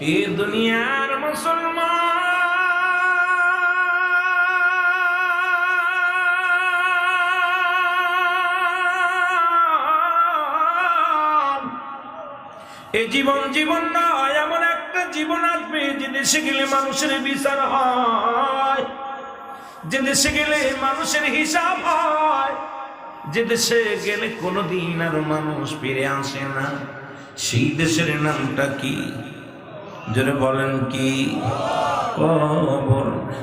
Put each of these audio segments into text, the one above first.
এ দুনিয়ার মুসলমান। এ জীবন জীবন নয়, এমন একটা জীবন আসবে যে দেশে গেলে মানুষের বিচার হয়। যে দেশে গেলে মানুষের হিসাব হয়। যে দেশে গেলে কোনোদিন আর মানুষ ফিরে আসে না। সেই দেশের নামটা কি? জোরে বলেন কি?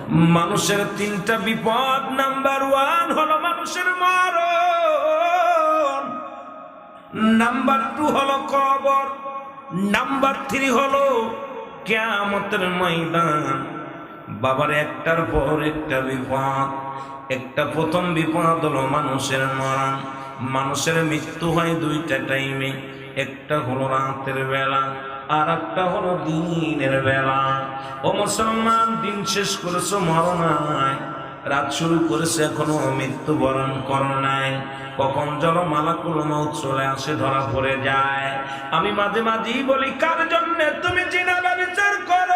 মানুষের তিনটা বিপদ, নাম্বার ওয়ান হলো মানুষের মরণ। নাম্বার টু হলো কবর। নাম্বার থ্রি হলো কেয়ামতের ময়দান। বাবার একটার পর একটা বিপদ। একটা প্রথম বিপদ হলো মানুষের মরণ। মানুষের মৃত্যু হয় দুইটা টাইমে একটা হলো রাতের বেলা। আর একটা হলো দিনের বেলা। ও মুসলমান, দিন শেষ করেছ মরণায় রাত শুরু করেছে, এখনও মৃত্যুবরণ করো নাই। কখন জল মালাকুল মৌত চলে আসে, ধরা পড়ে যায়। আমি মাঝে মাঝেই বলি, কার জন্য তুমি চিনা বিচার করো?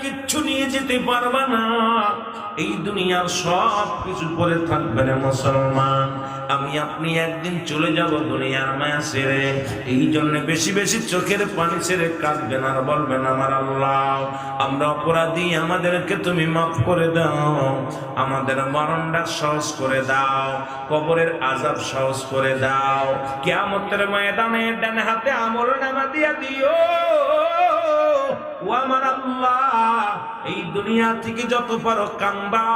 কিচ্ছু নিয়ে যেতে পারবা না। এই দুনিয়ার সব কিছু পরে থাকবে না মুসলমান। আমি, আপনি একদিন চলে যাব দুনিয়ার মায়া ছেড়ে এই জন্য বেশি বেশি চোখের পানি ছেড়ে কাঁদবেন আর বলবেন, আমার আল্লাহ, আমরা অপরাধী, আমাদেরকে তুমি মাফ করে দাও। আমাদের মরণটা সহজ করে দাও, কবরের আজাব সহজ করে দাও। কেয়ামতের ময়দানে ডান হাতে আমল নামা দিয়া দিও। ও আমার আল্লাহ এই দুনিয়া থেকে যত পারো কান্দা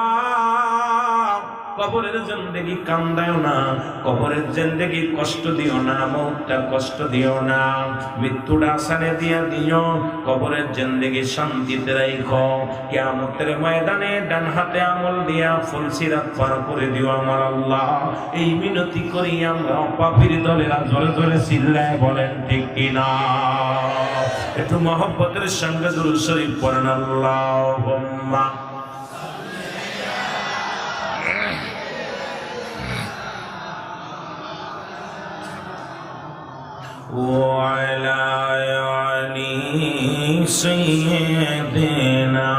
কবরের জিন্দেগি কান্দায় না, কবরের জিন্দেগি কষ্ট দিও না, মৌতটা কষ্ট দিও না। মৃত্যুটা আসানে দিয়া দিও, কবরের জিন্দেগি শান্তিতে রাখো কিয়ামতের ময়দানে ডান হাতে আমল দিয়া ফুল সিরাত পার করে দিও আমার আল্লাহ। এই মিনতি করি আমরা, পাপির দলেরা জোরে জোরে চিল্লায় বলেন, ঠিক কিনা একটু মহব্বতের সঙ্গে দুরুদ শরীফ পড়েন, আল্লাহুম্মা। وعلى آل سيدنا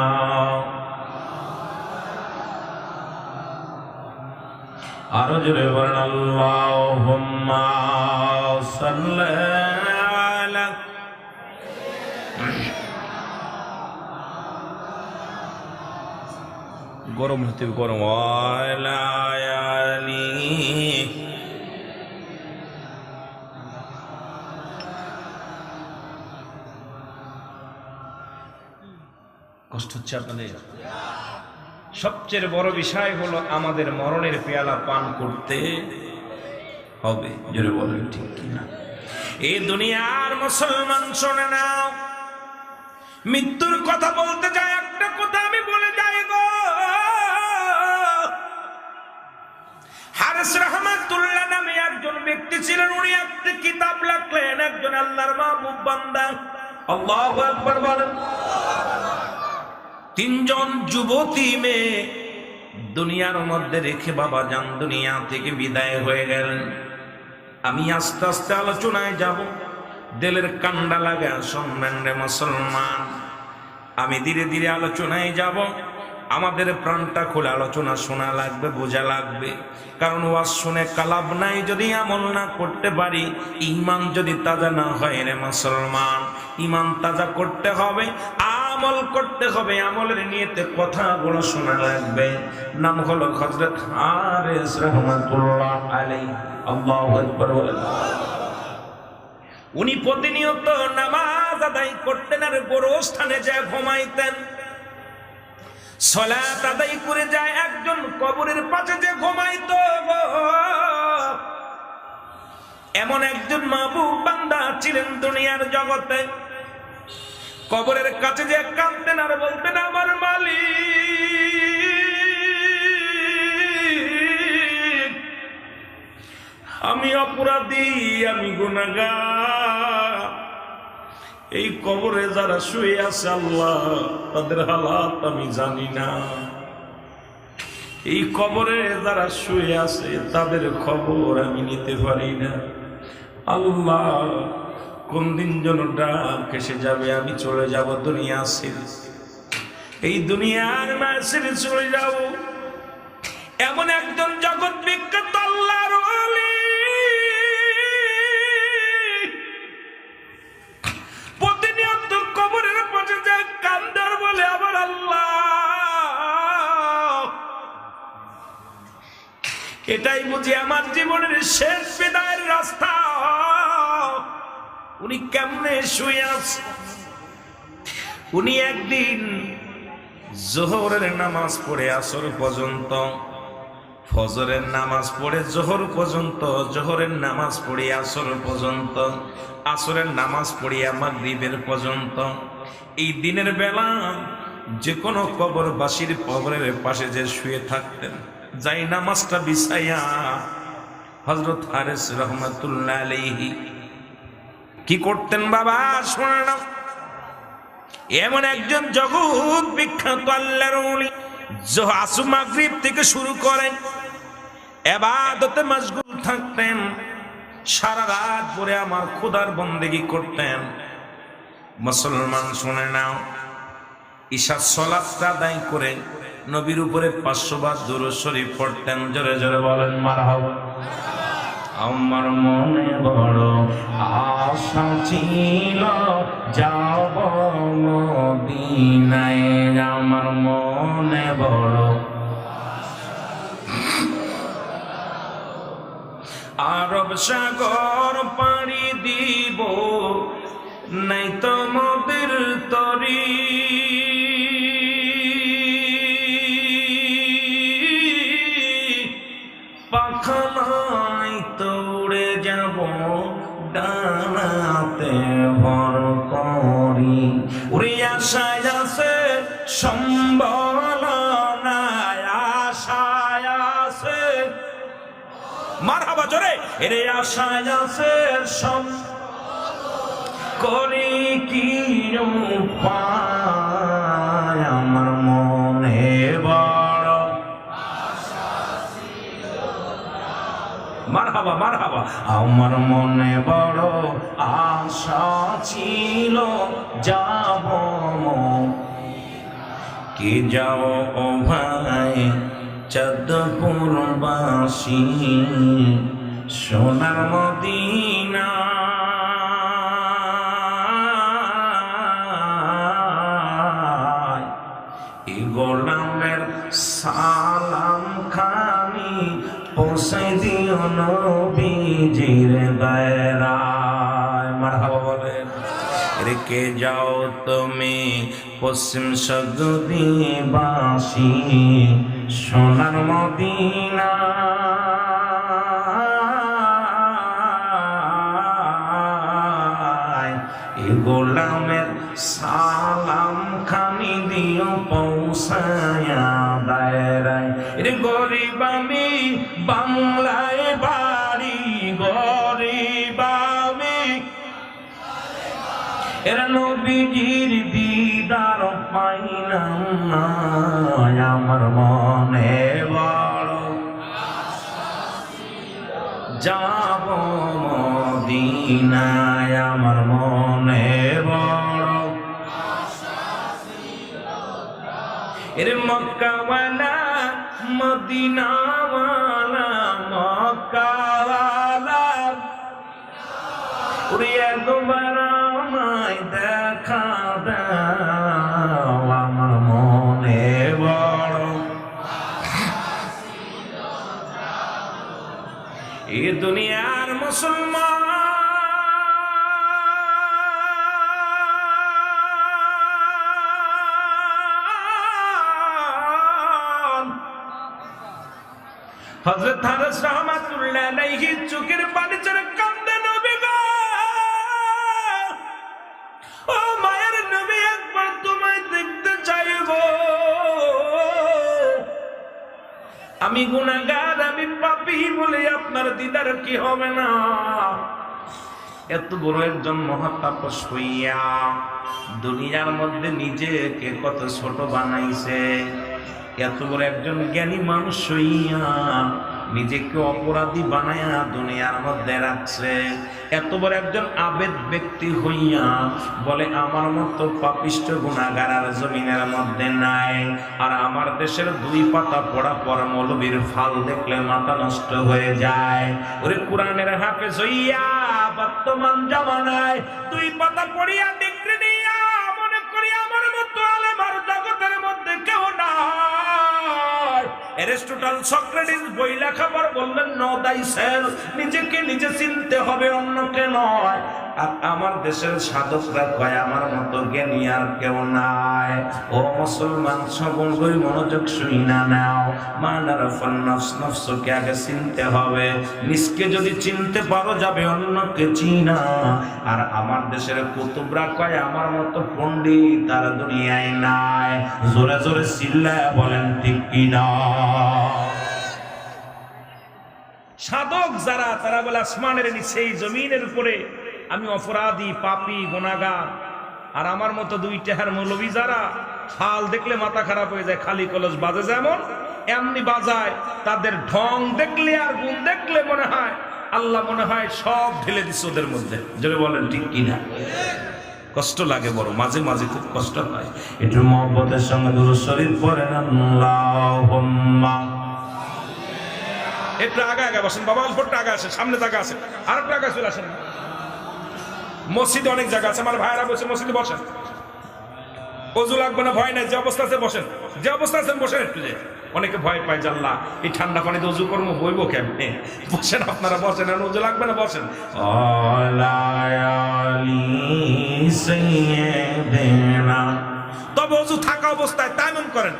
আরো জোরে বলেন আল্লাহুম্মা সাল্লি আলা গরম হতে গরম আলা হচ্ছে আপনাদের। সবচেয়ে বড় বিষয় হলো আমাদের মরণের পেয়ালা পান করতে হবে। জোরে বলেন, ঠিক কিনা? এই দুনিয়ার মুসলমান, শোনে না মৃত্যুর কথা বলতে যায়, একটা কথা আমি বলে যাই গো। হারেস রহমাতুল্লাহ নামে একজন ব্যক্তি ছিলেন, উনি একটা কিতাব লাগলেন একজন আল্লাহর মাহবুব বান্দা। আল্লাহু আকবার বলেন। তিনজন যুবতী মেয়ে দুনিয়ার মধ্যে রেখে বাবা যান, দুনিয়া থেকে বিদায় হয়ে গেলেন। আমি আস্তে আস্তে আলোচনায় যাব। দেলের কান্ডা লাগা শুনবেন রে মুসলমান। আমি ধীরে ধীরে আলোচনায় যাব। আমাদের প্রাণটা খুলে আলোচনা শোনা লাগবে, বোঝা লাগবে। কারণ ওয়াজ শুনে কালাব নাই যদি, আমল না করতে পারি ইমান যদি তাজা না হয় রে মুসলমান ইমান তাজা করতে হবে। আমল করতে হবে, আমলের নিয়েতে কথাগুলো শোনা লাগবে। নাম হলো হজরত হারেস রহমাতুল্লাহ আলাই আল্লাহু উনি প্রতিনিয়ত নামাজ আদায় করতেন আর গোরস্থানে যা ঘুমাইতেন। সলাত আদায় করে যায় একজন কবরের পাশে যে ঘুমাইত। এমন একজন মাহবুব বান্দা ছিলেন দুনিয়ার জগতে। কবরের কাছে যে কাঁদতেন আর বলতেন, আমার মালিক, আমি অপরাধী, আমি গুনাগার এই কবরে যারা শুয়ে আছে আল্লাহ, তাদের হালাত আমি জানি না। এই কবরে যারা শুয়ে আছে, তাদের খবর আমি নিতে পারি না। আল্লাহ কোন দিন যেন ডাক এসে যাবে, আমি চলে যাব দুনিয়া ছেড়ে এই দুনিয়ার ছেড়ে চলে যাব। এমন একজন জগৎ বিখ্যাত আল্লাহর। প্রতিনিয়ত কবরের পাশে যায় কান্দার বলে আবার আল্লাহ। এটাই বুঝি আমার জীবনের শেষ বিদায়ের রাস্তা। উনি কেমনে শুয়ে আছে? উনি একদিন জোহরের নামাজ পড়ে আসর পর্যন্ত, ফজরের নামাজ পড়ে জোহর পর্যন্ত, জোহরের নামাজ পড়ে আসর পর্যন্ত, আসরের নামাজ পড়িয়া মাগরিবের পর্যন্ত। এই দিনের বেলা যে কোনো কবরবাসীর কবরের পাশে যে শুয়ে থাকতেন, যাই নামাজটা বিছাইয়া হজরত হারেস রহমতুল্লাহ আলাইহি কি করতেন বাবা? শোনে না এমন একজন জগৎ বিখ্যাত আল্লাহর জ- আসু মাগরিব থেকে শুরু করেন, এবাদতে মশগুল থাকতেন, সারা রাত পরে আমার খোদার বন্দেগি করতেন। মুসলমান, শুনে নাও। ঈশা সলাপটা আদায় করে নবীর উপরে পাঁচশো বার দূর শরীফ পড়তেন, জোরে জোরে বলেন মারা আমার মনে বড় আশা ছিল, যাব মদিনায়। আমার মনে বড় আরব সাগর পাড়ি দিব, নাই তো মদের তরি। ডানাতে ভর করি। উড়ে আশায় আছে সম্বল আশায় আছে। মার হাবা জোরে, এরে আশায় আছে, সম করি কি উপায় হাবা মার হাবা আমার মনে বড় আশা ছিল, যাব কি যাও ও ভাই, চাঁদপুরবাসী? সোনার মদিনা রেখে যাও তুমি পশ্চিম সগদিবাসী সোনার মদিনা। গোলামের সালাম খানি দিও, পৌঁছায়া দায়রায়। রে গরিব আমি বাংলায় বাড়ি এরা নবীজির দিদার পাইলাম না আমার মনে বড়। যাব মদিনায়, আমার মনে বড়। এর মক্কাওয়ালা মদিনাওয়ালা মুসলমান। হযরত হারেস রহমাতুল্লাহ চোখের পানি ছেড়ে কান্দে নবী গো। ও মায়ের নবী, একবার তোমায় দেখতে চাইব। আমি গুনাহগার। পাপী বলে, আপনার দিদার কি হবে না? এত বড় একজন মহাতাপস হইয়া দুনিয়ার মধ্যে নিজেকে কত ছোট বানাইছে। এত বড় একজন জ্ঞানী মানুষ হইয়া নিজেকে অপরাধী বানায়া দুনিয়ার মধ্যে রাখছে। এত বড় একজন আবেদ ব্যক্তি হইয়া বলে, আমার মতো পাপিষ্ট গুণাগার আর জমিনের মধ্যে নাই। আর আমার দেশের দুই পাতা পড়া পর মৌলবীর ফাল দেখলে মাথা নষ্ট হয়ে যায়। ওরে কোরআনের হাফেজ হইয়া বর্তমান জামানায় দুই পাতা পড়িয়া ডিগ্রি নিয়া মনে করি আমার মতো আলেমার জগতের নাই এরিস্টটল সক্রেটিস বই লেখাবার বললেন নো স্যার নিজেকে নিজে চিনতে হবে অন্যকে নয়। আর আমার দেশের সাধকরা কয় আমার মতো জ্ঞানী আর কেউ নাই। ও মুসলমান, সবল করে মনোযোগ শুই না নাও। মানার নফস, নফসকে আগে চিনতে হবে। নিজকে যদি চিনতে পারো, যাবে অন্যকে চিনা। আর আমার দেশের কুতুবরা কয়, আমার মতো পণ্ডিত আর দুনিয়ায় নাই। জোরে জোরে চিল্লায় বলেন, ঠিক কিনা সাধক যারা, তারা বলে, আসমানের নিচে জমিনের উপরে আমি অপরাধী পাপি গুণাগার আর আমার মতো দুই টেহার মৌলবী যারা হাল দেখলে মাথা খারাপ হয়ে যায় খালি কলস বাজে যেমন এমনি বাজায়। তাদের ঢং দেখলে আর গুণ দেখলে মনে হয় আল্লাহ মনে হয় সব ঢেলে দিচ্ছে ওদের মধ্যে। যদি বলেন ঠিক কিনা? কষ্ট লাগে বড় মাঝে মাঝে খুব কষ্ট হয়। একটু মহব্বতের সঙ্গে দূর শরীর পরে একটু আগে আগে বসেন বাবা একটু আগে আসেন সামনে তাকে আছে আর একটু আগে চলে আসেন। মসজিদে অনেক জায়গা আছে। আমার ভাইরা বসে মসজিদে বসেন। অজু লাগবে না ভয় নাই যে অবস্থা আছে বসেন। যে অবস্থা আছেন বসেন একটু যে। অনেকে ভয় পায় জানলা এই ঠান্ডা পানিতে অজু কর্ম বইব কেমনে? বসেন আপনারা বসেন আর অজু লাগবে না বসেন। তবে অজু থাকা অবস্থায় তাইমুম করেন।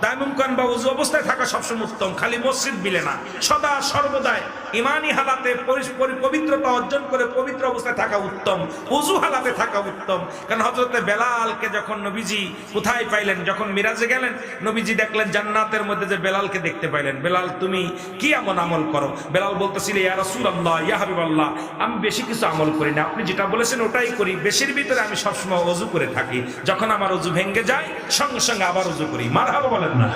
তাইমুম করেন বা উজু অবস্থায় থাকা সবসময় উত্তম। খালি মসজিদ মিলে না। সদা সর্বদাই ইমানি হালাতে পবিত্রতা অর্জন করে পবিত্র অবস্থায় থাকা উত্তম। উজু হালাতে থাকা উত্তম। কারণ হজরতে বেলালকে যখন নবীজি কোথায় পাইলেন, যখন মিরাজে গেলেন, নবীজি দেখলেন জান্নাতের মধ্যে যে বেলালকে দেখতে পাইলেন। বেলাল, তুমি কি এমন আমল করো? বেলাল বলতেছিল, ইয়া রাসূলুল্লাহ, ইয়া হাবিবাল্লাহ, আমি বেশি কিছু আমল করি না। আপনি যেটা বলেছেন ওটাই করি। বেশির ভিতরে আমি সবসময় অজু করে থাকি। যখন আমার অজু ভেঙ্গে যায়, সঙ্গে সঙ্গে আবার অজু করি। মারহাবা বলেন। না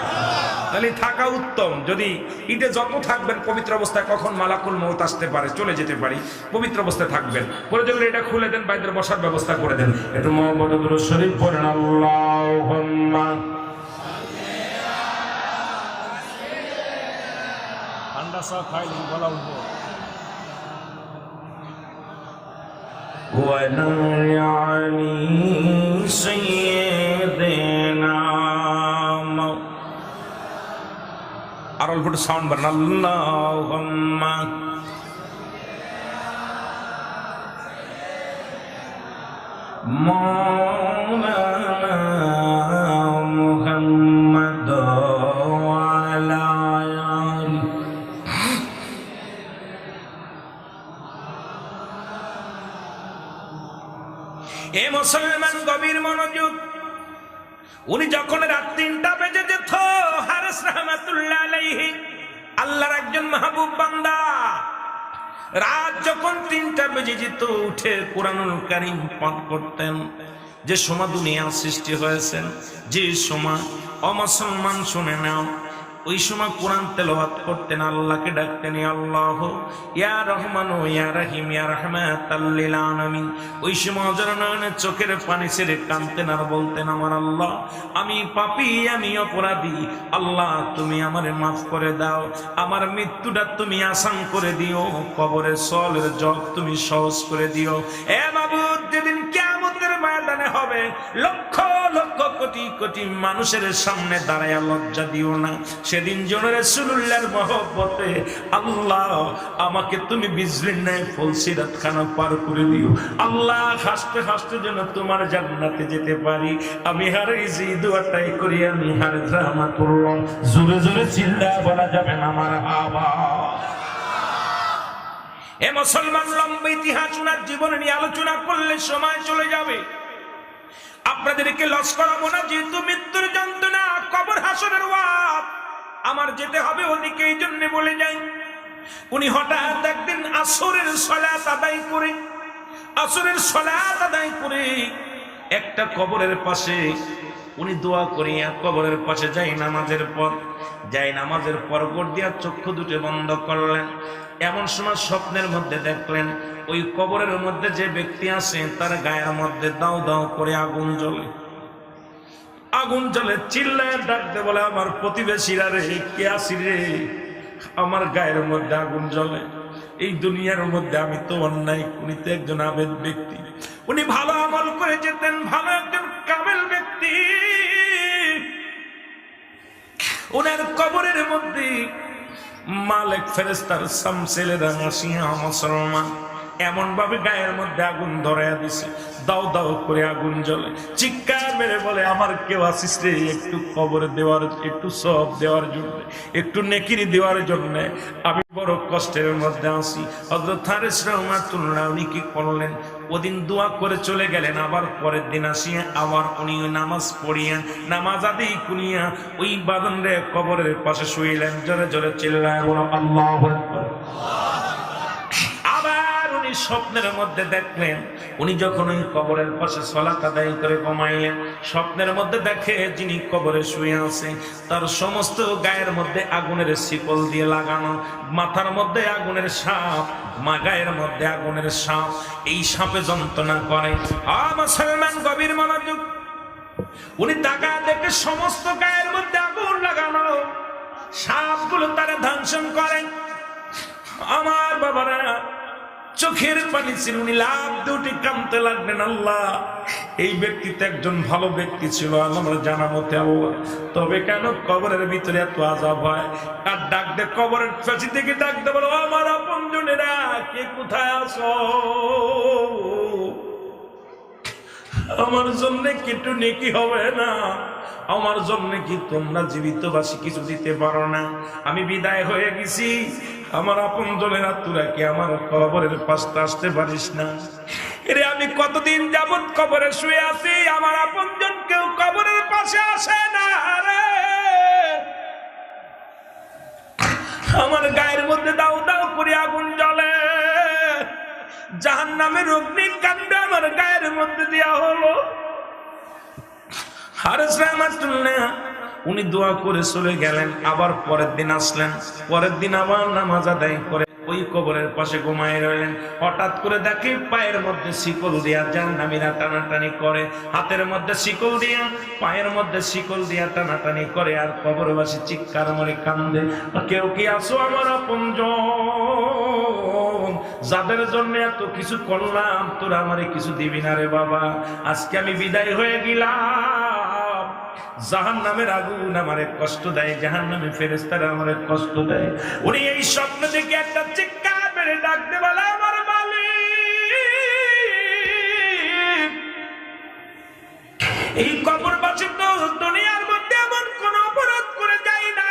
তাহলে থাকা উত্তম যদি ঈদে যত থাকবেন পবিত্র অবস্থায় কখন মালাকুল মৌত আসতে পারে চলে যেতে পারি পবিত্র অবস্থায় থাকবেন প্রয়োজন হলে এটা খুলে দেন বাইদের বসার ব্যবস্থা করে দেন একটু মোহাম্মদ শরীফ পড়েন আল্লাহুম্মা ঠান্ডা সব খাইলেন বলা উঠবো ونال علي আর অল্প একটু সাউন্ড বাড়ান। আল্লাহ মুসলমান গভীর মনোযোগ। উনি যখন রাত আল্লাহর একজন মাহবুব বান্দা। রাত যখন তিনটা বেজে যেত, উঠে কোরআনুল কারিম পাঠ করতেন। যে সময় দুনিয়া সৃষ্টি হয়েছেন, যে সময় অমুসলমান শুনে নাও ওই সময় কোরআন তেলাওয়াত করতেন, আল্লাহকে ডাকতেন আল্লাহ, ইয়া রহমান ও ইয়া রহিম, ইয়া আলামিন। ওই সময় অজরনয়নের চোখের পানি ছেড়ে কাঁদতেন আর বলতেন, আমার আল্লাহ, আমি পাপি, আমি অপরাধী। আল্লাহ, তুমি আমারে মাফ করে দাও। আমার মৃত্যুটা তুমি আসান করে দিও। কবরে সলের জগ তুমি সহজ করে দিও। এ বাবু, যেদিন কেমতের ময়দানে হবে লক্ষ লক্ষ কোটি কোটি মানুষের সামনে দাঁড়ায় লজ্জা দিও না। সেদিন জনের সুলুল্লার মহব্বতে আল্লাহ আমাকে তুমি বিজলির ন্যায় ফলসিরাত খানা পার করে দিও। আল্লাহ হাসতে হাসতে যেন তোমার জান্নাতে যেতে পারি। আমি হার ইজি দুয়াটাই করি, আমি হার ড্রামা করলাম জোরে জোরে চিল্লা বলা যাবে না আমার আওয়াজ এ মুসলমান লম্বা ইতিহাস ওনার জীবনে নিয়ে আলোচনা করলে সময় চলে যাবে। আপনাদেরকে লস করাবো না, যেহেতু মৃত্যুর যন্ত্রণা, কবর হাসনের ওয়াপ আমার যেতে হবে ওদিকে, এই জন্য বলে যাই। উনি হঠাৎ একদিন আসরের সলা আদায় করে, আসরের সলা আদায় করে একটা কবরের পাশে উনি দোয়া করিয়া কবরের পাশে যাই নামাজের পর, যাই নামাজের পর গোট দিয়া চক্ষু দুটো বন্ধ করলেন। এমন সময় স্বপ্নের মধ্যে দেখলেন, ওই কবরের মধ্যে যে ব্যক্তি আছে, তার গায়ের মধ্যে দাও দাও করে আগুন জ্বলে। আগুন জ্বলে চিল্লায় ডাকতে বলে, আমার প্রতিবেশীরা রে, কে আসি রে? আমার গায়ের মধ্যে আগুন জ্বলে। এই দুনিয়ার মধ্যে আমি তো অন্যায় উনি তো একজন আবেদ ব্যক্তি। উনি ভালো আমল করে যেতেন, ভালো একজন কামেল ব্যক্তি। ওনার কবরের মধ্যে মালিক ফেরেস্তার সামসেলে রাঙা সিংহ মুসলমান। এমন ভাবে গায়ের মধ্যে আগুন ধরাইয়া দিছে। দাও দাও করে আগুন জ্বলে। চিৎকার মেরে বলে, আমার কেউ আসিস রে, একটু কবরে দেওয়ার, একটু সব দেওয়ার জন্য, একটু নেকিরি দেওয়ার জন্য। আমি বড় কষ্টের মধ্যে আসি হজরত থারেস রহমাতুল্লাহ উনি কি করলেন? ওদিন দোয়া করে চলে গেলেন। আবার পরের দিন আসিয়া আবার উনি নামাজ পড়িয়া, নামাজ আদি কুনিয়া ওই বাদন রে কবরের পাশে শুইলেন। জোরে জোরে চিল্লায় আল্লাহ স্বপ্নের মধ্যে দেখলেন উনি যখন ওই কবরের পাশে সলাত আদায় করে ঘুমাইলেন, স্বপ্নের মধ্যে দেখে যিনি কবরে শুয়ে আছে, তার সমস্ত গায়ের মধ্যে আগুনের শিকল দিয়ে লাগানো, মাথার মধ্যে আগুনের সাপ মা গায়ের মধ্যে আগুনের সাপ, এই সাপে যন্ত্রণা করে। আ মুসলমান গভীর মনোযোগ। উনি টাকা দেখে সমস্ত গায়ের মধ্যে আগুন লাগানো। সাপগুলো তারা ধ্বংসন করেন আমার বাবারা চোখের পানি ছিল উনি লাভ, দুটি কামতে লাগলেন আল্লাহ। এই ব্যক্তি তো একজন ভালো ব্যক্তি ছিল আমরা জানা মতে তবে কেন কবরের ভিতরে এত আজাব হয়? আর ডাক দে কবরের পেছি থেকে ডাক বলো আমার আপন জনেরা, কে কোথায় আসো আমার জন্য কি একটু নেকি হবে না? আমার জন্য কি তোমরা জীবিত বাসী কিছু দিতে পারো না? আমি বিদায় হয়ে গেছি। আমার আপন জনের আত্মরা কি আমার কবরের পাশে আসতে পারিস না? এরে আমি কতদিন যাবত কবরে শুয়ে আছি, আমার আপন জন কেউ কবরের পাশে আসে না রে। আমার গায়ের মধ্যে দাও দাও করে আগুন জ্বলে। জাহান নামের অগ্নিকাণ্ড আমার গায়ের মধ্যে দেওয়া হলো। হারেস রহমাতুল্লাহ। উনি দোয়া করে চলে গেলেন, আবার পরের দিন আসলেন। পরের দিন আবার নামাজ আদায় করে ওই কবরের পাশে ঘুমায় রইলেন। হঠাৎ করে দেখে পায়ের মধ্যে শিকল দিয়া যান নামিরা টানাটানি করে, হাতের মধ্যে শিকল দিয়া, পায়ের মধ্যে শিকল দিয়া টানাটানি করে, আর কবরবাসী চিৎকার মরে কান্দে কেউ কি আসো আমার আপন যাদের জন্য এত কিছু করলাম, তোরা আমারে কিছু দিবি না রে বাবা। আজকে আমি বিদায় হয়ে গেলাম। জাহান নামের আগুন আমারে কষ্ট দেয় জাহান নামে ফেরেস্তারা আমারে কষ্ট দেয়। উনি এই স্বপ্ন দেখে একটা চিৎকার মেরে ডাকতে বলে, আমার মালিক, এই কবর বাসী তো দুনিয়ার মধ্যে এমন কোন অপরাধ করে যায় না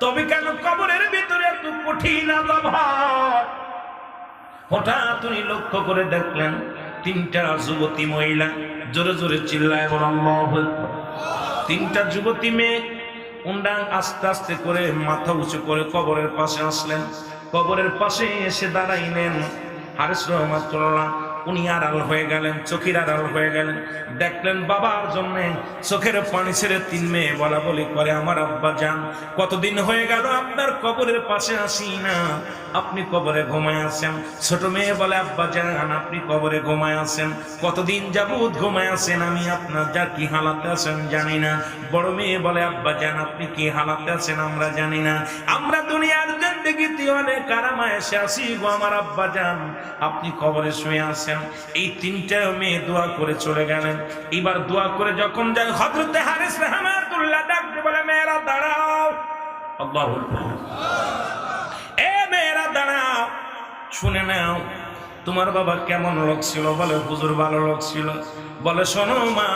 তবে কেন কবরের ভিতরে এত কঠিন হঠাৎ উনি লক্ষ্য করে দেখলেন তিনটা যুবতী মহিলা জোরে জোরে চিল্লায় বল আল্লাহু তিনটা যুবতী মেয়ে উন্ডাং আস্তে আস্তে করে মাথা উঁচু করে কবরের পাশে আসলেন। কবরের পাশে এসে দাঁড়াইলেন হারেস রহমাতুল্লাহ। উনি আড়াল হয়ে গেলেন, চোখের আড়াল হয়ে গেলেন। দেখলেন বাবার জন্য চোখের পানি ছেড়ে তিন মেয়ে বলা বলি করে, আমার আব্বা যান, কতদিন হয়ে গেল আপনার কবরের পাশে আসি না? আপনি কবরে ঘুমায় আছেন ছোট মেয়ে বলে, আব্বা যান, আপনি কবরে ঘুমায় আছেন কতদিন যাবত ঘুমায় আছেন আমি আপনার, যা কি হালাতে আছেন জানি না। বড় মেয়ে বলে, আব্বা যান, আপনি কি হালাতে আছেন আমরা জানি না। আমরা দুনিয়ার জিন্দগিতে অনেক আরামায় এসে আসি গো আমার আব্বা যান আপনি কবরে শুয়ে আছেন। এই তিনটা মেয়ে দোয়া করে চলে গেলেন। এবার দোয়া করে যখন যায় হজরতে হারিস রহমাতুল্লাহ ডাকতে বলে, মেয়েরা, দাঁড়াও। আল্লাহু। এ মেয়েরা, দাঁড়াও। শুনে নাও, তোমার বাবা কেমন লোক ছিল বলে হুজুর ভালো লোক ছিল। বলে, শোনো মা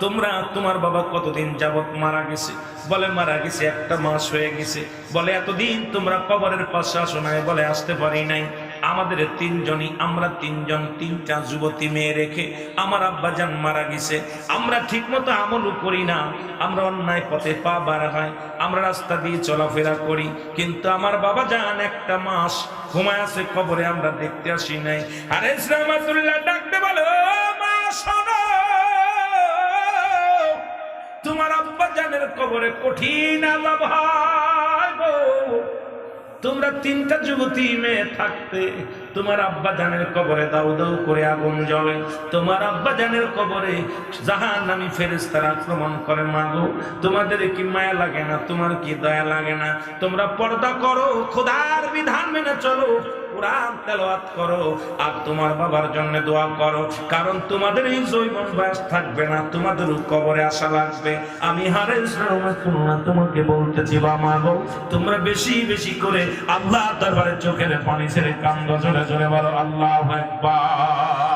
তোমরা তোমার বাবা কতদিন যাবত মারা গেছে? বলে মারা গেছে একটা মাস হয়ে গেছে। বলে, এতদিন তোমরা কবরের পাশে আসো নাই, বলে আসতে পারি নাই। আমাদের তিনজনই, আমরা তিনজন, তিনটা যুবতী মেয়ে রেখে আমার আব্বা যান মারা গেছে। আমরা ঠিকমতো আমলও করি না। আমরা অন্যায় পথে পা বাড়া হয় আমরা রাস্তা দিয়ে চলাফেরা করি। কিন্তু আমার বাবা যান একটা মাস ঘুমায় আছে খবরে আমরা দেখতে আসি নাই। আরে রহমাতুল্লাহ ডাকতে বলো মা, শোনো। তোমার আব্বা জানের কবরে কঠিন আলাপ তোমরা তিনটা যুবতী মেয়ে থাকতে তোমার আব্বা জানের কবরে দাউ দাউ করে আগুন জ্বলে। তোমার আব্বা জানের কবরে জাহান নামি ফেরেস্তারা আক্রমণ করে মাগো তোমাদের কি মায়া লাগে না? তোমার কি দয়া লাগে না? তোমরা পর্দা করো, খোদার বিধান মেনে চলো। কোরআন তেলাওয়াত করো আর তোমার বাবার জন্য দোয়া করো। কারণ তোমাদের এই জৈবন বয়স থাকবে না, তোমাদের কবরে আসা লাগবে। আমি হারে তোমাকে বলতেছি মা গো, তোমরা বেশি বেশি করে আল্লাহ দরবারে চোখের পানি ছেড়ে কান্দ, জোরে জোরে বলো, আল্লাহ একবার